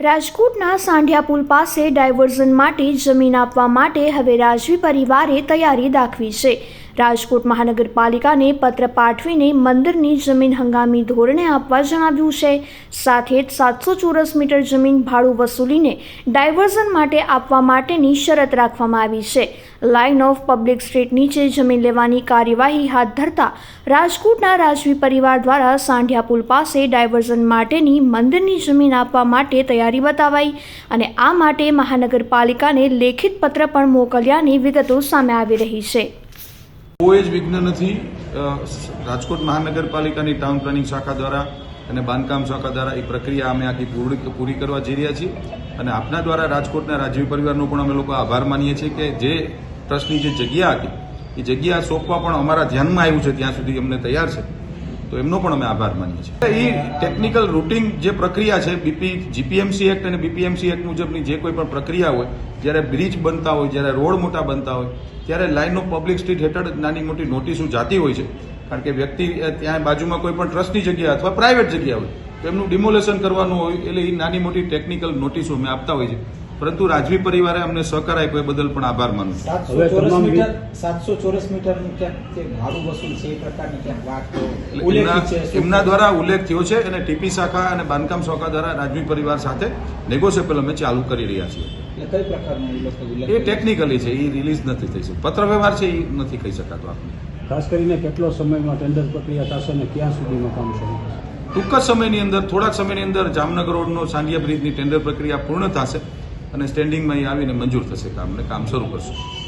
રાજકોટના સાંઢિયા પુલ પાસે ડાયવર્ઝન માટે જમીન આપવા માટે હવે રાજવી પરિવારે તૈયારી દાખવી છે. રાજકોટ મહાનગરપાલિકાને પત્ર પાઠવીને મંદિરની જમીન હંગામી ધોરણે આપવા જણાવ્યું છે. સાથે જ સાતસો ચોરસ મીટર જમીન ભાડું વસૂલીને ડાયવર્ઝન માટે આપવા માટેની શરત રાખવામાં આવી છે. લાઇન ઓફ પબ્લિક સ્ટ્રીટ નીચે જમીન લેવાની કાર્યવાહી હાથ ધરતા રાજકોટના રાજવી પરિવાર દ્વારા સાંઢિયા પુલ પાસે ડાયવર્ઝન માટેની મંદિરની જમીન આપવા માટે તૈયારી બતાવાઈ અને આ માટે મહાનગરપાલિકાને લેખિત પત્ર પણ મોકલ્યાની વિગતો સામે આવી રહી છે. કોઈ જ વિઘ્ન નથી રાજકોટ મહાનગરપાલિકાની ટાઉન પ્લાનિંગ શાખા દ્વારા અને બાંધકામ શાખા દ્વારા એ પ્રક્રિયા અમે આખી પૂરી પૂરી કરવા જઈ રહ્યા છીએ. અને આપના દ્વારા રાજકોટના રાજવી પરિવારનો પણ અમે લોકો આભાર માનીએ છીએ કે જે ટ્રસ્ટની જે જગ્યા હતી, એ જગ્યા સોંપવા પણ અમારા ધ્યાનમાં આવ્યું છે, ત્યાં સુધી અમને તૈયાર છે. તો એમનો પણ અમે આભાર માનીએ છીએ. એ ટેકનિકલ રૂટિંગ જે પ્રક્રિયા છે બીપી જીપીએમસી એક્ટ અને બીપીએમસી એક્ટ મુજબની જે કોઈ પણ પ્રક્રિયા હોય, જ્યારે બ્રિજ બનતા હોય, જ્યારે રોડ મોટા બનતા હોય, ત્યારે લાઇન ઓફ પબ્લિક સ્ટ્રીટ હેઠળ નાની મોટી નોટિસો જાતી હોય છે. કારણ કે વ્યક્તિ ત્યાં બાજુમાં કોઈ પણ ટ્રસ્ટની જગ્યા અથવા પ્રાઇવેટ જગ્યા હોય, તો એમનું ડિમોલેશન કરવાનું હોય, એટલે એ નાની મોટી ટેકનિકલ નોટિસો અમે આપતા હોય છે. પરંતુ રાજવી પરિવારે અમને સહકાર આપ્યો એ બદલ પણ આભાર માનું છું. સાતસો ચોરસ મીટર એમના- દ્વારા ઉલ્લેખ થયો છે અને ટીપી શાખા અને બાંધકામ શાખા દ્વારા રાજવી પરિવાર સાથે નેગોશિયેબલ અમે ચાલુ કરી રહ્યા છીએ. એટલે કઈ પ્રકારનો એ? ટેકનિકલી છે એ રિલીઝ નથી થઈ શકતું પત્ર વ્યવહાર છે એ નથી કહી શકાતો આપણે. ખાસ કરીને કેટલો સમયમાં ટેન્ડર પ્રક્રિયા થશે અને ક્યાં સુધીમાં કામ શરૂ થશે ટૂંક જ સમયની અંદર થોડાક સમયની અંદર જામનગર રોડનો સાંડિયા બ્રિજની ટેન્ડર પ્રક્રિયા પૂર્ણ થશે. અને સ્ટેન્ડિંગમાં એ આવીને મંજૂર થશે કામ અને કામ શરૂ કરશું.